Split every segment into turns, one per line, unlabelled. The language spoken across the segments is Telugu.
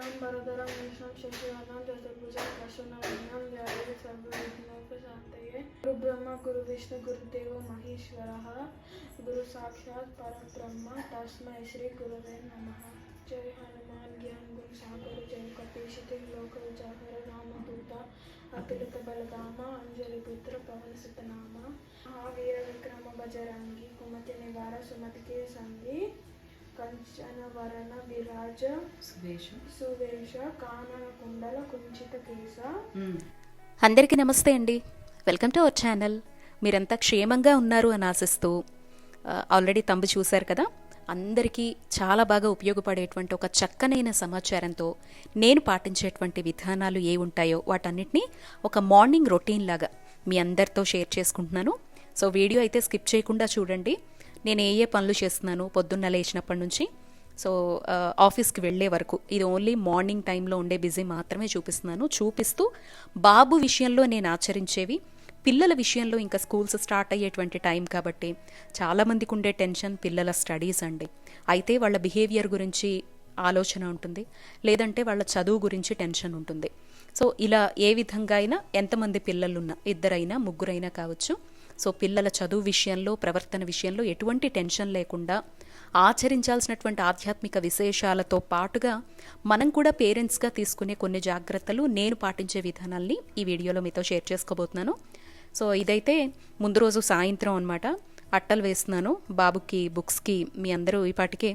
Selam Baradara Müşan Şehriyadan Dede Buca Kaşona Vinyan Yari Sarvavitnoku Şanteye Guru Brahma Guru Vishnu Guru Deva Maheshwaraha Guru Sakshat Parabrahma Tasma Shri Gurave Namaha Jai Hanuman Gyan Gun Sagar Jai Kapishiti Lokal Jahara Rama Duta Apilita Balagama Anjali Putra Pavan Sitanama Mahavira Vikrama Bajarangi Kumati Nivara Sumati Sangi కంశన వరణ విరాజ సువేష కానన కుండల కుంచిత కేశ
అందరికీ నమస్తే అండి వెల్కమ్ టు అవర్ ఛానల్ మీరంతా క్షేమంగా ఉన్నారు అని ఆశిస్తూ ఆల్రెడీ తంబు చూశారు కదా అందరికీ చాలా బాగా ఉపయోగపడేటువంటి ఒక చక్కనైన సమాచారంతో నేను పాటించేటువంటి విధానాలు ఏ ఉంటాయో వాటన్నిటినీ ఒక మార్నింగ్ రొటీన్ లాగా మీ అందరితో షేర్ చేసుకుంటున్నాను సో వీడియో అయితే స్కిప్ చేయకుండా చూడండి నేను ఏ ఏ పనులు చేస్తున్నాను పొద్దున్న లేచినప్పటి నుంచి సో ఆఫీస్కి వెళ్ళే వరకు ఇది ఓన్లీ మార్నింగ్ టైంలో ఉండే బిజీ మాత్రమే చూపిస్తున్నాను చూపిస్తూ బాబు విషయంలో నేను ఆచరించేవి పిల్లల విషయంలో ఇంకా స్కూల్స్ స్టార్ట్ అయ్యేటువంటి టైం కాబట్టి చాలామందికి ఉండే టెన్షన్ పిల్లల స్టడీస్ అండి అయితే వాళ్ళ బిహేవియర్ గురించి ఆలోచన ఉంటుంది లేదంటే వాళ్ళ చదువు గురించి టెన్షన్ ఉంటుంది సో ఇలా ఏ విధంగా అయినా ఎంతమంది పిల్లలున్నా ఇద్దరైనా ముగ్గురైనా కావచ్చు సో పిల్లల చదువు విషయంలో ప్రవర్తన విషయంలో ఎటువంటి టెన్షన్ లేకుండా ఆచరించాల్సినటువంటి ఆధ్యాత్మిక విశేషాలతో పాటుగా మనం కూడా పేరెంట్స్గా తీసుకునే కొన్ని జాగ్రత్తలు నేను పాటించే విధానాల్ని ఈ వీడియోలో మీతో షేర్ చేసుకోబోతున్నాను సో ఇదైతే ముందు రోజు సాయంత్రం అనమాట అట్టలు వేస్తున్నాను బాబుకి బుక్స్కి మీ అందరూ పాటికే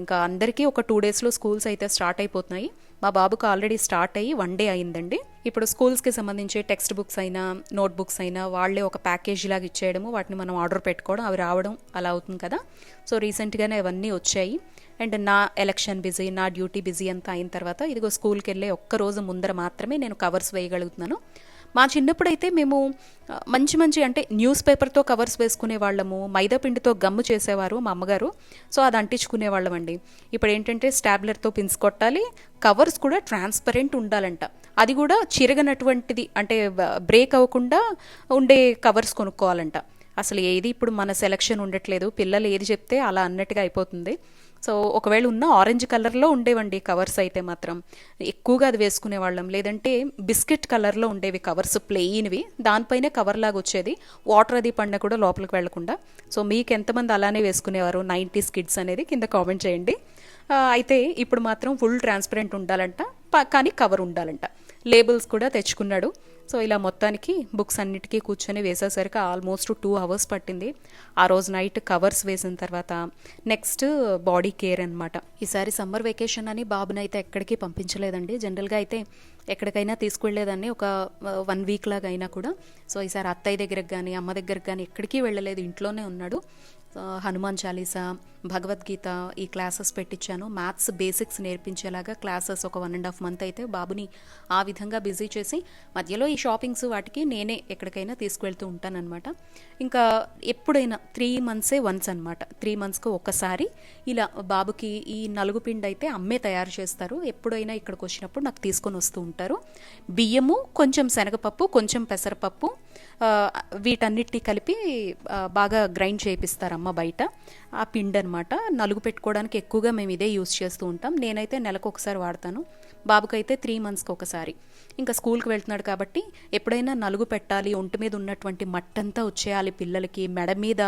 ఇంకా అందరికీ ఒక టూ డేస్లో స్కూల్స్ అయితే స్టార్ట్ అయిపోతున్నాయి మా బాబుకు ఆల్రెడీ స్టార్ట్ అయ్యి వన్ డే అయిందండి ఇప్పుడు స్కూల్స్కి సంబంధించి టెక్స్ట్ బుక్స్ అయినా నోట్ బుక్స్ అయినా వాళ్ళే ఒక ప్యాకేజీ లాగా ఇచ్చేయడము వాటిని మనం ఆర్డర్ పెట్టుకోవడం అవి రావడం అలా అవుతుంది కదా సో రీసెంట్గానే అవన్నీ వచ్చాయి అండ్ నా ఎలక్షన్ బిజీ నా డ్యూటీ బిజీ అంతా అయిన తర్వాత ఇదిగో స్కూల్కి వెళ్ళే ఒక్కరోజు ముందర మాత్రమే నేను కవర్స్ వేయగలుగుతున్నాను మా చిన్నప్పుడైతే మేము మంచి మంచి అంటే న్యూస్ పేపర్తో కవర్స్ వేసుకునే వాళ్ళము మైదా పిండితో గమ్ము చేసేవారు మా అమ్మగారు సో అది అంటించుకునే వాళ్ళం అండి ఇప్పుడు ఏంటంటే స్టాబ్లర్తో పిన్స్ కొట్టాలి కవర్స్ కూడా ట్రాన్స్పరెంట్ ఉండాలంట అది కూడా చిరగనటువంటిది అంటే బ్రేక్ అవ్వకుండా ఉండే కవర్స్ కొనుక్కోవాలంట అసలు ఏది ఇప్పుడు మన సెలక్షన్ ఉండట్లేదు పిల్లలు ఏది చెప్తే అలా అన్నట్టుగా అయిపోతుంది సో ఒకవేళ ఉన్న ఆరెంజ్ కలర్లో ఉండేవండి కవర్స్ అయితే మాత్రం ఎక్కువగా అది వేసుకునే వాళ్ళం లేదంటే బిస్కెట్ కలర్లో ఉండేవి కవర్స్ ప్లెయిన్వి దానిపైనే కవర్ లాగా వచ్చేది వాటర్ అది పడిన కూడా లోపలికి వెళ్లకుండా సో మీకు ఎంతమంది అలానే వేసుకునేవారు నైంటీస్ కిడ్స్ అనేది కింద కామెంట్ చేయండి అయితే ఇప్పుడు మాత్రం ఫుల్ ట్రాన్స్పరెంట్ ఉండాలంట కానీ కవర్ ఉండాలంట లేబుల్స్ కూడా తెచ్చుకున్నాడు సో ఇలా మొత్తానికి బుక్స్ అన్నిటికీ కూర్చొని వేసేసరికి ఆల్మోస్ట్ టూ అవర్స్ పట్టింది ఆ రోజు నైట్ కవర్స్ వేసిన తర్వాత నెక్స్ట్ బాడీ కేర్ అనమాట ఈసారి సమ్మర్ వెకేషన్ అని బాబునైతే ఎక్కడికి పంపించలేదండి జనరల్గా అయితే ఎక్కడికైనా తీసుకువెళ్ళేదాన్ని ఒక వన్ వీక్ లాగా అయినా కూడా సో ఈసారి అత్తయ్య దగ్గరకు కానీ అమ్మ దగ్గరకు కానీ ఎక్కడికి వెళ్ళలేదు ఇంట్లోనే ఉన్నాడు హనుమాన్ చాలీసా భగవద్గీత ఈ క్లాసెస్ పెట్టించాను మ్యాథ్స్ బేసిక్స్ నేర్పించేలాగా క్లాసెస్ ఒక వన్ అండ్ హాఫ్ మంత్ అయితే బాబుని ఆ విధంగా బిజీ చేసి మధ్యలో ఈ షాపింగ్స్ వాటికి నేనే ఎక్కడికైనా తీసుకువెళ్తూ ఉంటానన్నమాట ఇంకా ఎప్పుడైనా త్రీ మంత్సే వన్స్ అనమాట త్రీ మంత్స్కి ఒక్కసారి ఇలా బాబుకి ఈ నలుగు పిండి అయితే అమ్మే తయారు చేస్తారు ఎప్పుడైనా ఇక్కడికి వచ్చినప్పుడు నాకు తీసుకొని వస్తూ ఉంటాను ఉంటారు బియ్యము కొంచెం శనగపప్పు కొంచెం పెసరపప్పు వీటన్నిటి కలిపి బాగా గ్రైండ్ చేపిస్తారమ్మ బయట ఆ పిండి అనమాట నలుగు పెట్టుకోవడానికి ఎక్కువగా మేము ఇదే యూస్ చేస్తూ ఉంటాం నేనైతే నెలకు ఒకసారి వాడతాను బాబుకైతే త్రీ మంత్స్కి ఒకసారి ఇంకా స్కూల్కి వెళ్తున్నాడు కాబట్టి ఎప్పుడైనా నలుగు పెట్టాలి ఒంటి మీద ఉన్నటువంటి మట్టంతా వచ్చేయాలి పిల్లలకి మెడ మీద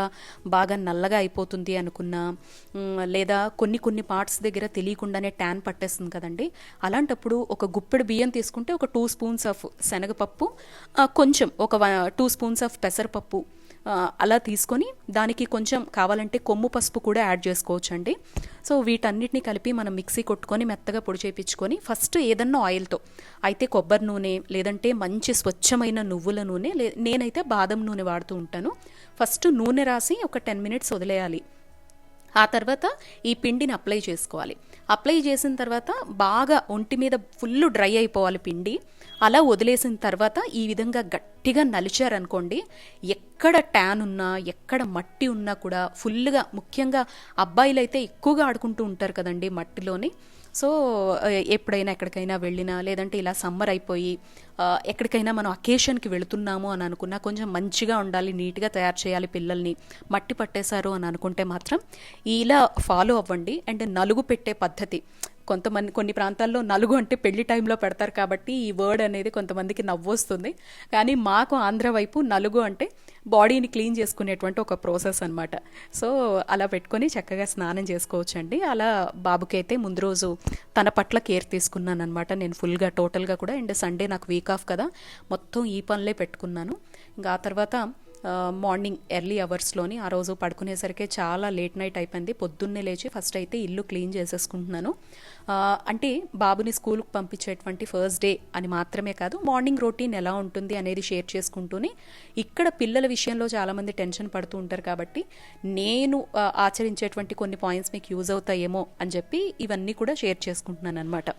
బాగా నల్లగా అయిపోతుంది అనుకున్నా లేదా కొన్ని కొన్ని పార్ట్స్ దగ్గర తెలియకుండానే ట్యాన్ పట్టేస్తుంది కదండి అలాంటప్పుడు ఒక గుప్పెడు బియ్యం తీసుకుంటే ఒక టూ స్పూన్స్ ఆఫ్ శనగపప్పు కొంచెం ఒక టూ స్పూన్స్ ఆఫ్ పెసరపప్పు అలా తీసుకొని దానికి కొంచెం కావాలంటే కొమ్ము పసుపు కూడా యాడ్ చేసుకోవచ్చు అండి సో వీటన్నిటిని కలిపి మనం మిక్సీ కొట్టుకొని మెత్తగా పొడి చేయించుకొని ఫస్ట్ ఏదన్నా ఆయిల్తో అయితే కొబ్బరి నూనె లేదంటే మంచి స్వచ్ఛమైన నువ్వుల నూనె లే నేనైతే బాదం నూనె వాడుతూ ఉంటాను ఫస్ట్ నూనె రాసి ఒక టెన్ మినిట్స్ వదిలేయాలి ఆ తర్వాత ఈ పిండిని అప్లై చేసుకోవాలి అప్లై చేసిన తర్వాత బాగా ఒంటి మీద ఫుల్ డ్రై అయిపోవాలి పిండి అలా వదిలేసిన తర్వాత ఈ విధంగా గట్టిగా నలిచారనుకోండి ఎక్కడ ట్యాన్ ఉన్నా ఎక్కడ మట్టి ఉన్నా కూడా ఫుల్గా ముఖ్యంగా అబ్బాయిలు అయితే ఎక్కువగా ఆడుకుంటూ ఉంటారు కదండి మట్టిలోని సో ఎప్పుడైనా ఎక్కడికైనా వెళ్ళినా లేదంటే ఇలా సమ్మర్ అయిపోయి ఎక్కడికైనా మనం అకేషన్కి వెళుతున్నాము అని అనుకున్నా కొంచెం మంచిగా ఉండాలి నీట్గా తయారు చేయాలి పిల్లల్ని మట్టి పట్టేశారు అని అనుకుంటే మాత్రం ఇలా ఫాలో అవ్వండి అండ్ నలుగు పెట్టే పద్ధతి కొంతమంది కొన్ని ప్రాంతాల్లో నలుగు అంటే పెళ్లి టైంలో పెడతారు కాబట్టి ఈ వర్డ్ అనేది కొంతమందికి నవ్వొస్తుంది కానీ మాకు ఆంధ్ర వైపు నలుగు అంటే బాడీని క్లీన్ చేసుకునేటువంటి ఒక ప్రాసెస్ అనమాట సో అలా పెట్టుకొని చక్కగా స్నానం చేసుకోవచ్చండి అలా బాబుకైతే ముందు రోజు తన పట్ల కేర్ తీసుకున్నాను అనమాట నేను ఫుల్గా టోటల్గా కూడా అండ్ సండే నాకు వీక్ ఆఫ్ కదా మొత్తం ఈ పనులే పెట్టుకున్నాను ఇంకా ఆ తర్వాత మార్నింగ్ ఎర్లీ అవర్స్లోని ఆ రోజు పడుకునేసరికి చాలా లేట్ నైట్ అయిపోయింది పొద్దున్నే లేచి ఫస్ట్ అయితే ఇల్లు క్లీన్ చేసేసుకుంటున్నాను అంటే బాబుని స్కూల్కి పంపించేటువంటి ఫస్ట్ డే అని మాత్రమే కాదు మార్నింగ్ రొటీన్ ఎలా ఉంటుంది అనేది షేర్ చేసుకుంటూనే ఇక్కడ పిల్లల విషయంలో చాలామంది టెన్షన్ పడుతూ ఉంటారు కాబట్టి నేను ఆచరించేటువంటి కొన్ని పాయింట్స్ మీకు యూజ్ అవుతాయేమో అని చెప్పి ఇవన్నీ కూడా షేర్ చేసుకుంటున్నాను అనమాట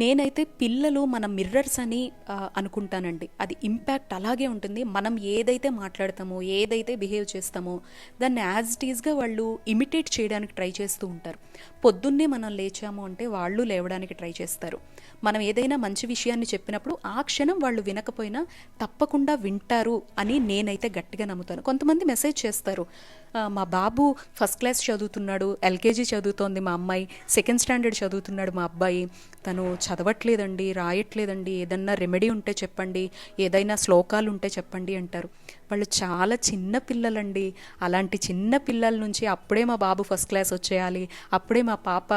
నేనైతే పిల్లలు మన మిర్రర్స్ అని అనుకుంటానండి అది ఇంపాక్ట్ అలాగే ఉంటుంది మనం ఏదైతే మాట్లాడతామో ఏదైతే బిహేవ్ చేస్తామో దాన్ని యాజ్ ఇట్ ఈజ్గా వాళ్ళు ఇమిటేట్ చేయడానికి ట్రై చేస్తూ ఉంటారు పొద్దున్నే మనం లేచాము అంటే వాళ్ళు లేవడానికి ట్రై చేస్తారు మనం ఏదైనా మంచి విషయాన్ని చెప్పినప్పుడు ఆ క్షణం వాళ్ళు వినకపోయినా తప్పకుండా వింటారు అని నేనైతే గట్టిగా నమ్ముతాను కొంతమంది మెసేజ్ చేస్తారు మా బాబు ఫస్ట్ క్లాస్ చదువుతున్నాడు ఎల్కేజీ చదువుతోంది మా అమ్మాయి సెకండ్ స్టాండర్డ్ చదువుతున్నాడు మా అబ్బాయి తను చదవట్లేదండి రాయట్లేదండి ఏదన్నా రెమెడీ ఉంటే చెప్పండి ఏదైనా శ్లోకాలు ఉంటే చెప్పండి అంటారు వాళ్ళు చాలా చిన్న పిల్లలండి అలాంటి చిన్న పిల్లల నుంచి అప్పుడే మా బాబు ఫస్ట్ క్లాస్ వచ్చేయాలి అప్పుడే మా పాప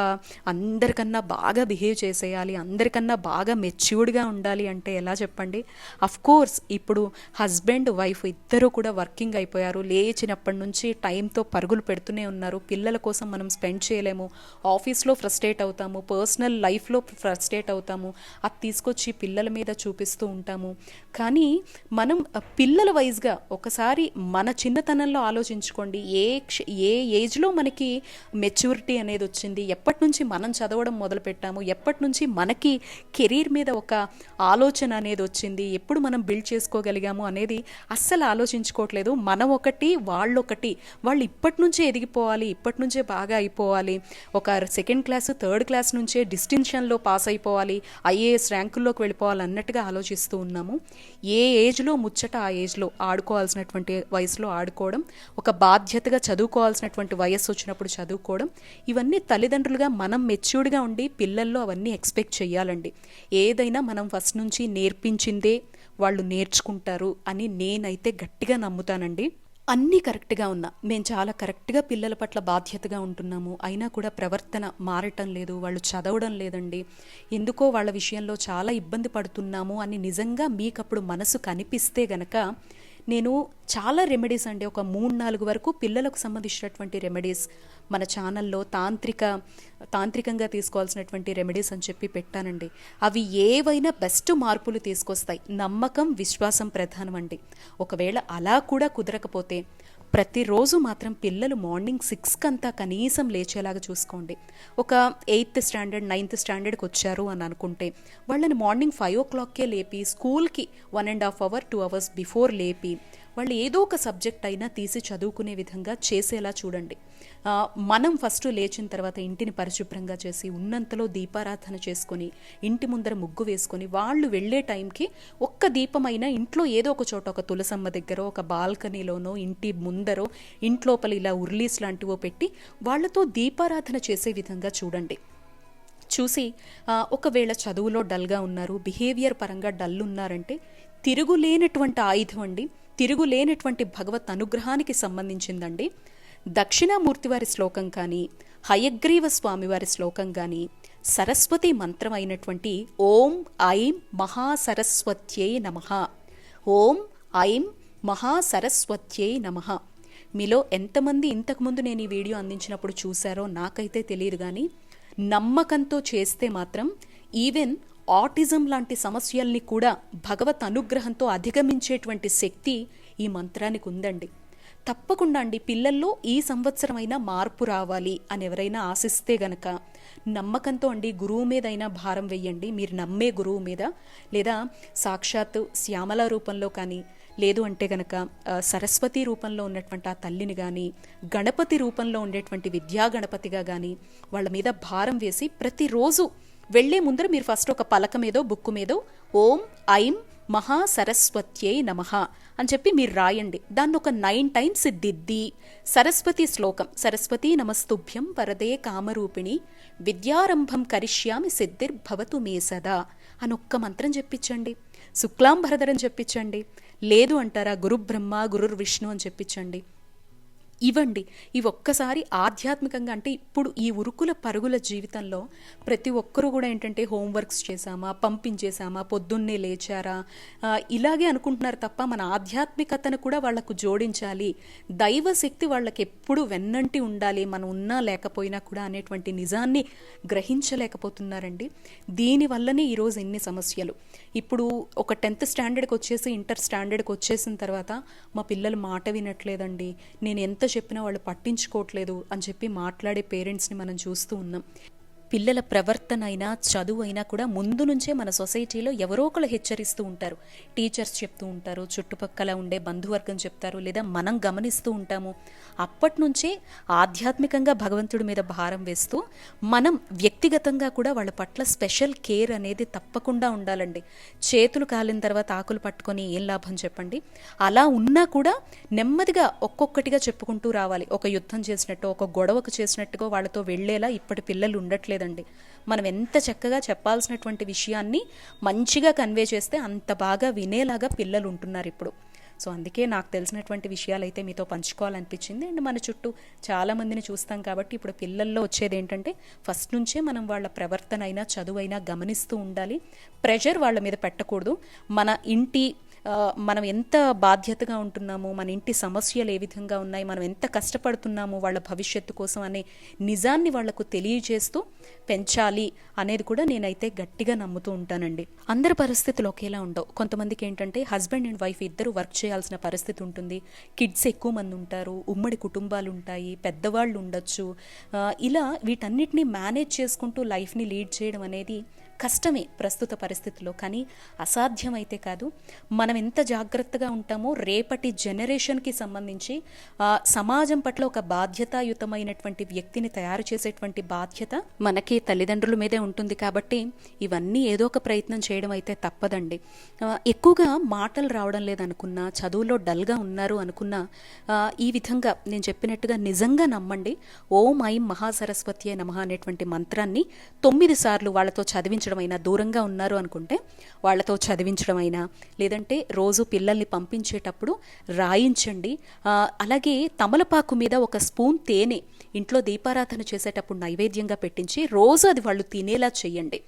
అందరికన్నా బాగా బిహేవ్ చేసేయాలి అందరికన్నా బాగా మెచ్యూర్డ్గా ఉండాలి అంటే ఎలా చెప్పండి అఫ్ కోర్స్ ఇప్పుడు హస్బెండ్ వైఫ్ ఇద్దరు కూడా వర్కింగ్ అయిపోయారు లేచినప్పటి నుంచి టైంతో పరుగులు పెడుతూనే ఉన్నారు పిల్లల కోసం మనం స్పెండ్ చేయలేము ఆఫీస్లో ఫ్రస్ట్రేట్ అవుతాము పర్సనల్ లైఫ్లో ఫ్రస్ట్రేట్ అవుతాము అది తీసుకొచ్చి పిల్లల మీద చూపిస్తూ ఉంటాము కానీ మనం పిల్లల వైజ్గా ఒకసారి మన చిన్నతనంలో ఆలోచించుకోండి ఏ ఏ ఏజ్లో మనకి మెచ్యూరిటీ అనేది వచ్చింది ఎప్పటి నుంచి మనం చదవడం మొదలుపెట్టాము ఎప్పటి నుంచి మనకి కెరీర్ మీద ఒక ఆలోచన అనేది వచ్చింది ఎప్పుడు మనం బిల్డ్ చేసుకోగలిగాము అనేది అస్సలు ఆలోచించుకోవట్లేదు మనం ఒకటి వాళ్ళొకటి వాళ్ళు ఇప్పటి నుంచే ఎదిగిపోవాలి ఇప్పటి నుంచే బాగా అయిపోవాలి ఒక సెకండ్ క్లాస్ థర్డ్ క్లాస్ నుంచే డిస్టింక్షన్లో పాస్ అయిపోవాలి ఐఏఎస్ ర్యాంకుల్లోకి వెళ్ళిపోవాలి అన్నట్టుగా ఆలోచిస్తూ ఉన్నాము ఏ ఏజ్లో ముచ్చట ఆ ఏజ్లో ఆడుకో చదువుకోవాల్సినటువంటి వయసులో ఆడుకోవడం ఒక బాధ్యతగా చదువుకోవాల్సినటువంటి వయస్సు వచ్చినప్పుడు చదువుకోవడం ఇవన్నీ తల్లిదండ్రులుగా మనం మెచ్యూర్డ్గా ఉండి పిల్లల్లో అవన్నీ ఎక్స్పెక్ట్ చేయాలండి ఏదైనా మనం ఫస్ట్ నుంచి నేర్పించిందే వాళ్ళు నేర్చుకుంటారు అని నేనైతే గట్టిగా నమ్ముతానండి అన్నీ కరెక్ట్గా ఉన్నా మేము చాలా కరెక్ట్గా పిల్లల పట్ల బాధ్యతగా ఉంటున్నాము అయినా కూడా ప్రవర్తన మారటం లేదు వాళ్ళు చదవడం లేదండి ఎందుకో వాళ్ళ విషయంలో చాలా ఇబ్బంది పడుతున్నాము అని నిజంగా మీకప్పుడు మనసు కనిపిస్తే గనక నేను చాలా రెమెడీస్ అండి ఒక మూడు నాలుగు వరకు పిల్లలకు సంబంధించినటువంటి రెమెడీస్ మన ఛానల్లో తాంత్రిక తాంత్రికంగా తీసుకోవాల్సినటువంటి రెమెడీస్ అని చెప్పి పెట్టానండి అవి ఏవైనా బెస్ట్ మార్పులు తీసుకొస్తాయి నమ్మకం విశ్వాసం ప్రధానం అండి ఒకవేళ అలా కూడా కుదరకపోతే ప్రతిరోజు మాత్రం పిల్లలు మార్నింగ్ సిక్స్కి అంతా కనీసం లేచేలాగా చూసుకోండి ఒక ఎయిత్ స్టాండర్డ్ నైన్త్ స్టాండర్డ్కి వచ్చారు అని అనుకుంటే వాళ్ళని మార్నింగ్ ఫైవ్ ఓ క్లాక్కే లేపి స్కూల్కి one and half hour two hours before లేపి వాళ్ళు ఏదో ఒక సబ్జెక్ట్ అయినా తీసి చదువుకునే విధంగా చేసేలా చూడండి మనం ఫస్ట్ లేచిన తర్వాత ఇంటిని పరిశుభ్రంగా చేసి ఉన్నంతలో దీపారాధన చేసుకొని ఇంటి ముందర ముగ్గు వేసుకొని వాళ్ళు వెళ్ళే టైంకి ఒక్క దీపమైనా ఇంట్లో ఏదో ఒక చోట ఒక తులసమ్మ దగ్గర ఒక బాల్కనీలోనో ఇంటి ముందరో ఇంట్లోపల ఇలా ఉర్లీస్ లాంటివో పెట్టి వాళ్ళతో దీపారాధన చేసే విధంగా చూడండి చూసి ఒకవేళ చదువులో డల్గా ఉన్నారు బిహేవియర్ పరంగా డల్ ఉన్నారంటే తిరుగులేనటువంటి ఆయుధం అండి తిరుగులేనటువంటి భగవత్ అనుగ్రహానికి సంబంధించిందండి దక్షిణామూర్తివారి శ్లోకం కానీ హయగ్రీవ స్వామివారి శ్లోకం కానీ సరస్వతి మంత్రం అయినటువంటి ఓం ఐం మహాసరస్వత్యై నమ ఓం ఐం మహాసరస్వత్యై నమ మీలో ఎంతమంది ఇంతకుముందు నేను ఈ వీడియో అందించినప్పుడు చూశారో నాకైతే తెలియదు కానీ నమ్మకంతో చేస్తే మాత్రం ఈవెన్ ఆటిజం లాంటి సమస్యల్ని కూడా భగవత్ అనుగ్రహంతో అధిగమించేటువంటి శక్తి ఈ మంత్రానికి ఉందండి తప్పకుండా అండి పిల్లల్లో ఈ సంవత్సరమైనా మార్పు రావాలి అని ఎవరైనా ఆశిస్తే గనక నమ్మకంతో అండి గురువు మీదైనా భారం వేయండి మీరు నమ్మే గురువు మీద లేదా సాక్షాత్ శ్యామల రూపంలో కానీ లేదు అంటే గనక సరస్వతి రూపంలో ఉన్నటువంటి ఆ తల్లిని కానీ గణపతి రూపంలో ఉండేటువంటి విద్యా గణపతిగా కానీ వాళ్ళ మీద భారం వేసి ప్రతిరోజు వెళ్లే ముందర మీరు ఫస్ట్ ఒక పలక మీదో బుక్ మీదో ఓం ఐం మహా సరస్వత్యే నమ అని చెప్పి మీరు రాయండి దాన్ని ఒక నైన్ టైమ్స్ దిద్ది సరస్వతి శ్లోకం సరస్వతి నమస్తుభ్యం వరదే కామరూపిణి విద్యారంభం కరిష్యామి సిద్ధిర్భవతు మే సదా అని ఒక్క మంత్రం చెప్పించండి శుక్లాంభరధరం చెప్పించండి లేదు అంటారా గురుబ్రహ్మ గురుర్విష్ణు అని చెప్పించండి ఇవ్వండి ఇవి ఒక్కసారి ఆధ్యాత్మికంగా అంటే ఇప్పుడు ఈ ఉరుకుల పరుగుల జీవితంలో ప్రతి ఒక్కరూ కూడా ఏంటంటే హోంవర్క్స్ చేశామా పంపించేశామా పొద్దున్నే లేచారా ఇలాగే అనుకుంటున్నారు తప్ప మన ఆధ్యాత్మికతను కూడా వాళ్లకు జోడించాలి దైవ శక్తి వాళ్ళకి ఎప్పుడు వెన్నంటి ఉండాలి మనం ఉన్నా లేకపోయినా కూడా అనేటువంటి నిజాన్ని గ్రహించలేకపోతున్నారండి దీనివల్లనే ఈరోజు ఎన్ని సమస్యలు ఇప్పుడు ఒక టెన్త్ స్టాండర్డ్కి వచ్చేసి ఇంటర్ స్టాండర్డ్కి వచ్చేసిన తర్వాత మా పిల్లలు మాట వినట్లేదండి నేను ఎంత చెప్పినా వాళ్ళు పట్టించుకోవట్లేదు అని చెప్పి మాట్లాడే పేరెంట్స్ని మనం చూస్తూ ఉన్నాం పిల్లల ప్రవర్తన అయినా చదువు అయినా కూడా ముందు నుంచే మన సొసైటీలో ఎవరో ఒకరు హెచ్చరిస్తూ ఉంటారు టీచర్స్ చెప్తూ ఉంటారు చుట్టుపక్కల ఉండే బంధువర్గం చెప్తారు లేదా మనం గమనిస్తూ ఉంటాము అప్పటి నుంచే ఆధ్యాత్మికంగా భగవంతుడి మీద భారం వేస్తూ మనం వ్యక్తిగతంగా కూడా వాళ్ళ పట్ల స్పెషల్ కేర్ అనేది తప్పకుండా ఉండాలండి చేతులు కాలిన తర్వాత ఆకులు పట్టుకొని ఏం లాభం చెప్పండి అలా ఉన్నా కూడా నెమ్మదిగా ఒక్కొక్కటిగా చెప్పుకుంటూ రావాలి ఒక యుద్ధం చేసినట్టు ఒక గొడవకు చేసినట్టుగా వాళ్ళతో వెళ్లేలా ఇప్పటి పిల్లలు ఉండట్లేదు లేదండి మనం ఎంత చక్కగా చెప్పాల్సినటువంటి విషయాన్ని మంచిగా కన్వే చేస్తే అంత బాగా వినేలాగా పిల్లలు ఉంటున్నారు ఇప్పుడు సో అందుకే నాకు తెలిసినటువంటి విషయాలు అయితే మీతో పంచుకోవాలనిపించింది అండ్ మన చుట్టూ చాలామందిని చూస్తాం కాబట్టి ఇప్పుడు పిల్లల్లో వచ్చేది ఏంటంటే ఫస్ట్ నుంచే మనం వాళ్ళ ప్రవర్తన అయినా చదువైనా గమనిస్తూ ఉండాలి ప్రెషర్ వాళ్ళ మీద పెట్టకూడదు మన ఇంటి మనం ఎంత బాధ్యతగా ఉంటున్నాము మన ఇంటి సమస్యలు ఏ విధంగా ఉన్నాయి మనం ఎంత కష్టపడుతున్నాము వాళ్ళ భవిష్యత్తు కోసం అనే నిజాన్ని వాళ్లకు తెలియజేస్తూ పెంచాలి అనేది కూడా నేనైతే గట్టిగా నమ్ముతూ ఉంటానండి అందరి పరిస్థితులు ఒకేలా ఉండవు కొంతమందికి ఏంటంటే హస్బెండ్ అండ్ వైఫ్ ఇద్దరు వర్క్ చేయాల్సిన పరిస్థితి ఉంటుంది కిడ్స్ ఎక్కువ మంది ఉంటారు ఉమ్మడి కుటుంబాలు ఉంటాయి పెద్దవాళ్ళు ఉండొచ్చు ఇలా వీటన్నిటిని మేనేజ్ చేసుకుంటూ లైఫ్ని లీడ్ చేయడం అనేది కష్టమే ప్రస్తుత పరిస్థితుల్లో కానీ అసాధ్యమైతే కాదు మనం ఎంత జాగ్రత్తగా ఉంటామో రేపటి జనరేషన్కి సంబంధించి సమాజం పట్ల ఒక బాధ్యతాయుతమైనటువంటి వ్యక్తిని తయారు చేసేటువంటి బాధ్యత మనకి తల్లిదండ్రుల మీదే ఉంటుంది కాబట్టి ఇవన్నీ ఏదో ఒక ప్రయత్నం చేయడం అయితే తప్పదండి ఎక్కువగా మాటలు రావడం లేదనుకున్నా చదువులో డల్గా ఉన్నారు అనుకున్నా ఈ విధంగా నేను చెప్పినట్టుగా నిజంగా నమ్మండి ఓం ఐం మహాసరస్వతి నమ అనేటువంటి మంత్రాన్ని తొమ్మిది సార్లు వాళ్ళతో చదివించ చదివించడం అయినా దూరంగా ఉన్నారు అనుకుంటే వాళ్ళతో చదివించడం అయినా లేదంటే రోజు పిల్లల్ని పంపించేటప్పుడు రాయించండి అలాగే తమలపాకు మీద ఒక స్పూన్ తేనె ఇంట్లో దీపారాధన చేసేటప్పుడు నైవేద్యంగా పెట్టించి రోజు అది వాళ్ళు తినేలా చేయండి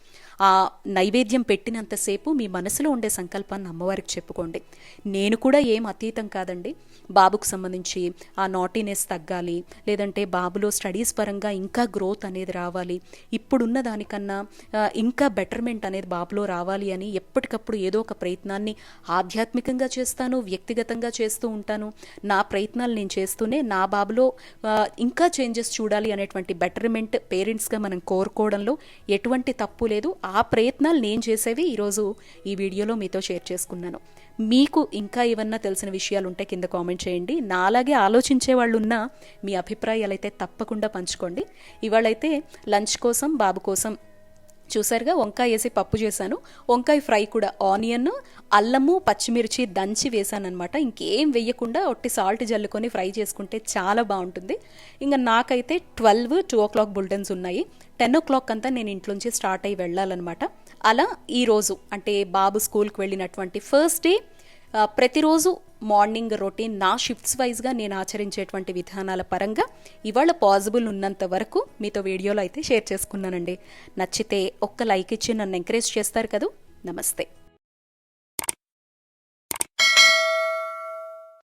ఆ నైవేద్యం పెట్టినంతసేపు మీ మనసులో ఉండే సంకల్పాన్ని అమ్మవారికి చెప్పుకోండి నేను కూడా ఏం అతీతం కాదండి బాబుకు సంబంధించి ఆ నాటీనెస్ తగ్గాలి లేదంటే బాబులో స్టడీస్ పరంగా ఇంకా గ్రోత్ అనేది రావాలి ఇప్పుడున్న దానికన్నా ఇంకా బెటర్మెంట్ అనేది బాబులో రావాలి అని ఎప్పటికప్పుడు ఏదో ఒక ప్రయత్నాన్ని ఆధ్యాత్మికంగా చేస్తాను వ్యక్తిగతంగా చేస్తూ ఉంటాను నా ప్రయత్నాలు నేను చేస్తూనే నా బాబులో ఇంకా చేంజెస్ చూడాలి అనేటువంటి బెటర్మెంట్ పేరెంట్స్గా మనం కోరుకోవడంలో ఎటువంటి తప్పు లేదు ఆ ప్రయత్నాలు నేను చేసేవి ఈరోజు ఈ వీడియోలో మీతో షేర్ చేసుకున్నాను మీకు ఇంకా ఏమన్నా తెలిసిన విషయాలు ఉంటే కింద కామెంట్ చేయండి నాలాగే ఆలోచించే వాళ్ళు ఉన్నా మీ అభిప్రాయాలైతే తప్పకుండా పంచుకోండి ఇవాళైతే లంచ్ కోసం బాబు కోసం చూసారుగా వంకాయ వేసి పప్పు చేశాను వంకాయ ఫ్రై కూడా ఆనియన్ అల్లము పచ్చిమిర్చి దంచి వేసానమాట ఇంకేం వేయకుండా ఒట్టి సాల్ట్ జల్లుకొని ఫ్రై చేసుకుంటే చాలా బాగుంటుంది ఇంకా నాకైతే twelve two o'clock bulletins ఉన్నాయి టెన్ ఓ క్లాక్ అంతా నేను ఇంట్లోంచి స్టార్ట్ అయ్యి వెళ్ళాలన్నమాట అలా ఈరోజు అంటే బాబు స్కూల్కి వెళ్ళినటువంటి ఫస్ట్ డే ప్రతిరోజు మార్నింగ్ రొటీన్ నా షిఫ్ట్స్ వైజ్గా నేను ఆచరించేటువంటి విధానాల పరంగా ఇవాళ పాజిబుల్ ఉన్నంత వరకు మీతో వీడియోలో అయితే షేర్ చేసుకున్నానండి నచ్చితే ఒక్క లైక్ ఇచ్చి నన్ను ఎంకరేజ్ చేస్తారు కదా నమస్తే